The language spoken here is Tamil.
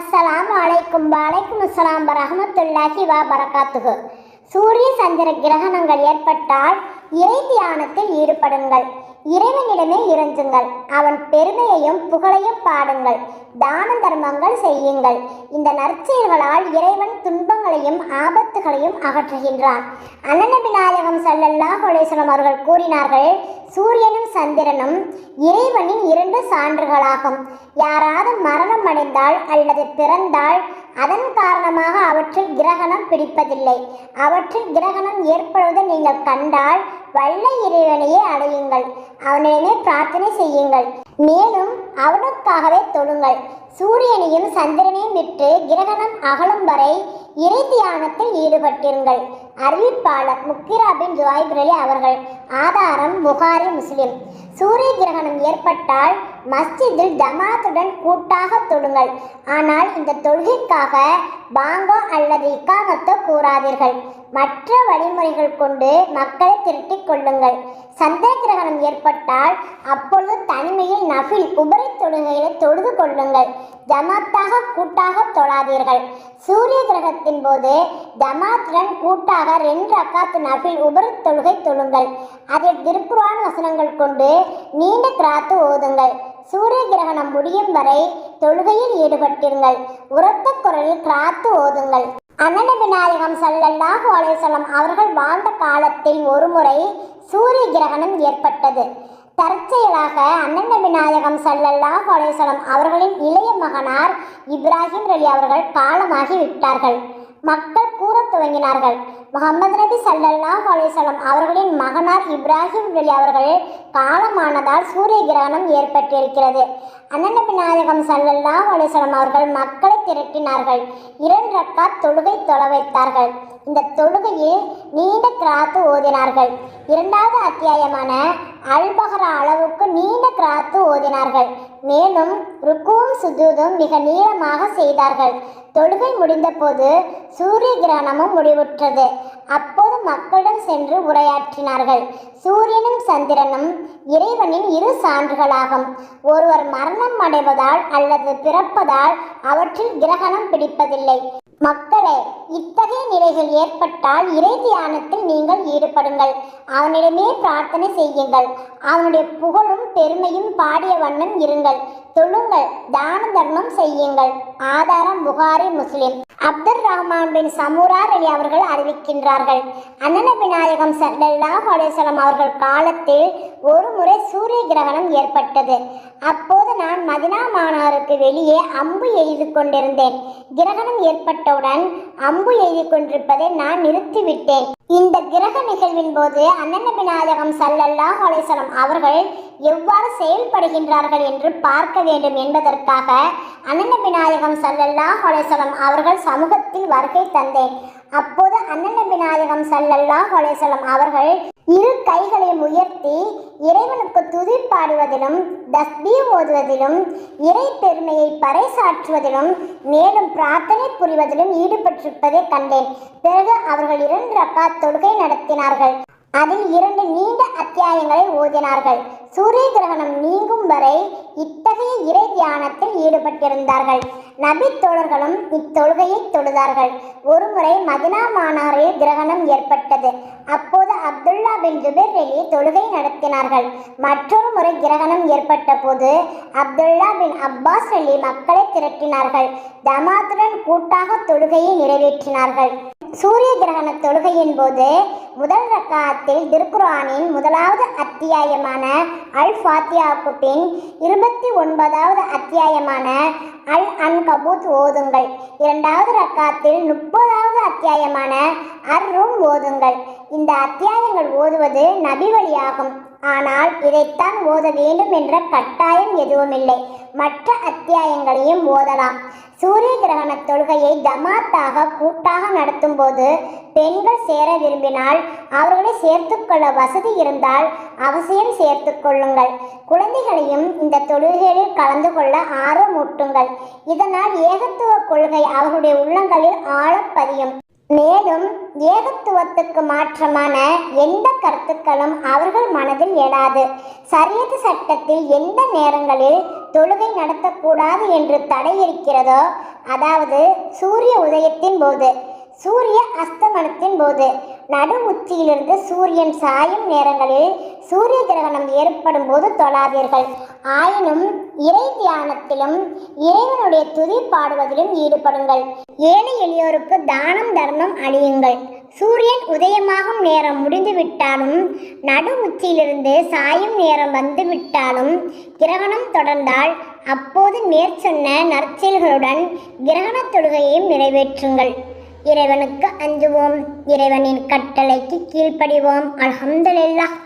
அஸ்ஸலாமு அலைக்கும் வலைக்கும் அஸ்லாம் வரஹமத்துல்லாஹி வா பரகாத்துகு சூரிய சந்திர கிரகணங்கள் ஏற்பட்டால் இறை தியானத்தில் ஈடுபடுங்கள். இறைவனிடமே இறைஞ்சுங்கள் அவன் பெருமையையும் புகழையும் பாடுங்கள். தான தர்மங்கள் செய்யுங்கள். இந்த நற்செயல்களால் இறைவன் துன்பங்களையும் ஆபத்துகளையும் அகற்றுகின்றான். அண்ணநபி நாயகம் ஸல்லல்லாஹு அலைஹி அவர்கள் கூறினார்கள் சூரியனும் சந்திரனும் இறைவனின் இரண்டு சான்றுகளாகும். யாராவது மரணம் அடைந்தால் அல்லது பிறந்தால் அதன் காரணமாக அவற்றில் கிரகணம் பிடிப்பதில்லை. அவற்றில் கிரகணம் ஏற்படுவதை நீங்கள் கண்டால் வல்ல இறைவனையே அடையுங்கள். அவனிடமே பிரார்த்தனை செய்யுங்கள். மேலும் அவனுக்காகவே தொழுங்கள். சூரியனையும் சந்திரனையும் விட்டு கிரகணம் அகலும் வரை இறை தியானத்தில் ஈடுபட்டிருங்கள். அறிவிப்பாளர் முக்கிரா பின் ஜுவாய்பிரலி அவர்கள் ஆதாரம் புகாரி முஸ்லிம். சூரிய கிரகணம் ஏற்பட்டால் மஸ்ஜிதில் ஜமாத்துடன் கூட்டாக தொழுங்கள். ஆனால் இந்த தொழுகைக்காக பாங்கோ அல்லது இக்காமத்தோ கூறாதீர்கள். மற்ற வழிமுறைகள் கொண்டு மக்களை திரட்டிக் கொள்ளுங்கள். சந்திர கிரகணம் ஏற்பட்டால் அப்பொழுது தனிமையில் நஃபில் உபரி தொழுகைகளை தொழுது கொள்ளுங்கள். ஜமாத்தாக கூட்டாக தொழாதீர்கள். சூரிய கிரகத்தின் போது ஜமாத்துடன் கூட்டாக ரெண்டு அக்காத்து நஃபில் உபரி தொழுகை தொழுங்கள். அதில் திருப்புரான வசனங்கள் கொண்டு நீண்ட கிராத்து ஓதுங்கள். சூரிய கிரகணம் முடியும் வரை தொழுகையில் ஈடுபட்டிருங்கள். உரத்த குரலில் கிராத்து ஓதுங்கள். அண்ணன விநாயகம் சல்லல்லாஹு அலைஹிவஸல்லம் அவர்கள் வாழ்ந்த காலத்தில் ஒருமுறை சூரிய கிரகணம் ஏற்பட்டது. தற்செயலாக அண்ணன் விநாயகம் நாயகம் சல்லல்லாஹு அவர்களின் இளைய மகனார் இப்ராஹிம் ரலி அவர்கள் காலமாகி விட்டார்கள். மக்கள் கூறத் துவங்கினார்கள். முகமது நபி சல்லல்லாஹ் அலைஹிவஸல்லம் அவர்களின் மகனார் இப்ராஹிம் ரலி அவர்கள் காலமானதால் சூரிய கிரகணம் ஏற்பட்டிருக்கிறது. அண்ணன் நபி நாயகம் சல்லல்லாஹு அவர்கள் மக்களை திரட்டினார்கள். இரண்டு ரக்கா தொழுகை தொலை வைத்தார்கள். இந்த தொழுகையில் நீண்ட கிராத்து ஓதினார்கள். இரண்டாவது அத்தியாயமான அல்பகர அளவுக்கு நீண்ட கிராத்து ஓதினார்கள். மேலும் ருக்குவும் சுஜூதும் மிக நீளமாக செய்தார்கள். தொழுகை முடிந்தபோது சூரிய கிரகணமும் முடிவுற்றது. அப்போது மக்களிடம் சென்று உரையாற்றினார்கள். சூரியனும் சந்திரனும் இறைவனின் இரு சான்றுகளாகும். ஒருவர் மரணம் அடைவதால் அல்லது பிறப்பதால் அவற்றில் கிரகணம் பிடிப்பதில்லை. மக்களே இத்தகைய நிலைகள் ஏற்பட்டால் இறை தியானத்தில் நீங்கள் ஈடுபடுங்கள். அவனிடமே பிரார்த்தனை செய்யுங்கள். அவனுடைய புகழும் பெருமையும் பாடிய வண்ணம் இருங்கள். தொழுங்கள் தான தர்மம் செய்யுங்கள். ஆதாரம் புகாரி முஸ்லிம். அப்துல் ரஹ்மான் பின் சமூரார் அலி அவர்கள் அறிவிக்கின்றார்கள். அண்ணன விநாயகம் சல்லல்லாஹு அலைஹிவஸல்லம் அவர்கள் காலத்தில் ஒரு முறை சூரிய கிரகணம் ஏற்பட்டது. அப்போது நான் மதினா மாநகருக்கு வெளியே அம்பு எய்து கொண்டிருந்தேன். கிரகணம் ஏற்பட்டவுடன் அம்பு எய்து கொண்டிருப்பதை நான் நிறுத்திவிட்டேன். இந்த கிரக நிகழ்வின் போது அன்னன்ன விநாயகம் சல்லல்லாஹ் அலைஹிவஸல்லம் அவர்கள் எவ்வாறு செயல்படுகின்றார்கள் என்று பார்க்க வேண்டும் என்பதற்காக அன்னன்ன விநாயகம் சல்லல்லாஹ் அலைஹிவஸல்லம் அவர்கள் சமூகத்தில் வருகை தந்தேன். அப்போது அன்னன்ன விநாயகம் சல்லல்லாஹ் அலைஹிவஸல்லம் அவர்கள் இரு கைகளையும் உயர்த்தி இறைவனுக்கு துதி பாடுவதிலும் தஸ்பீ ஓதுவதிலும் இறை பெருமையை பறைசாற்றுவதிலும் மேலும் பிரார்த்தனை புரிவதிலும் ஈடுபட்டிருப்பதை கண்டேன். பிறகு அவர்கள் இரண்டு ரக்கா தொழுகை நடத்தினார்கள். அதில் இரண்டு நீண்ட அத்தியாயங்களை ஓதினார்கள். சூரிய கிரகணம் நீங்கும் வரை இத்தகைய இறை தியானத்தில் ஈடுபட்டிருந்தார்கள். நபி தோழர்களும் இத்தொழுகையை தொழுதார்கள். ஒருமுறை மதினா மாநாரில் கிரகணம் ஏற்பட்டது. அப்போது அப்துல்லா பின் ஜுபேர் அலி தொழுகை நடத்தினார்கள். மற்றொரு முறை கிரகணம் ஏற்பட்ட போது அப்துல்லா பின் அப்பாஸ் அலி மக்களை திரட்டினார்கள். ஜமாத்துடன் கூட்டாக தொழுகையை நிறைவேற்றினார்கள். சூரிய கிரகண தொழுகையின் போது முதல் ரக்காத்தில் திருக்குரானின் முதலாவது அத்தியாயமான அல் ஃபாத்தியாவுக்கு பின் இருபத்தி ஒன்பதாவது அத்தியாயமான அல் அன் கபூத் ஓதுங்கள். இரண்டாவது ரக்காத்தில் முப்பதாவது அத்தியாயமான அர் ரூம் ஓதுங்கள். இந்த அத்தியாயங்கள் ஓதுவது நபி வழியாகும். ஆனால் இதைத்தான் ஓத வேண்டும் என்ற கட்டாயம் எதுவுமில்லை. மற்ற அத்தியாயங்களையும் ஓதலாம். சூரிய கிரகண தொழுகையை ஜமாத்தாக கூட்டாக நடத்தும் போது பெண்கள் சேர விரும்பினால் அவர்களை சேர்த்துக்கொள்ள வசதி இருந்தால் அவசியம் சேர்த்து கொள்ளுங்கள். குழந்தைகளையும் இந்த தொழுகைகளில் கலந்து கொள்ள ஆர்வமூட்டுங்கள். இதனால் ஏகத்துவ கொள்கை அவர்களுடைய உள்ளங்களில் ஆழப்பதியும். மேலும் ஏகத்துவத்துக்கு மாற்றமான எந்த கருத்துக்களும் அவர்கள் மனதில் எழாது. சரியது சட்டத்தில் எந்த நேரங்களில் தொழுகை நடத்தக்கூடாது என்று தடை இருக்கிறதோ அதாவது சூரிய உதயத்தின் போது சூரிய அஸ்தமனத்தின் போது நடு உச்சியிலிருந்து சூரியன் சாயும் நேரங்களில் சூரிய கிரகணம் ஏற்படும் போது தொழாதீர்கள். ஆயினும் இறை தியானத்திலும் இறைவனுடைய துதி பாடுவதிலும் ஈடுபடுங்கள். ஏழை எளியோருக்கு தானம் தர்மம் அழியுங்கள் சூரியன் உதயமாகும் நேரம் முடிந்துவிட்டாலும் நடு உச்சியிலிருந்து சாயும் நேரம் வந்துவிட்டாலும் கிரகணம் தொடர்ந்தால் அப்போது மேற்சொன்ன நற்செயல்களுடன் கிரகணத் தொழுகையையும் நிறைவேற்றுங்கள். இறைவனுக்கு அஞ்சுவோம். இறைவனின் கட்டளைக்கு கீழ்ப்படிவோம். அல்ஹம்துலில்லாஹ்.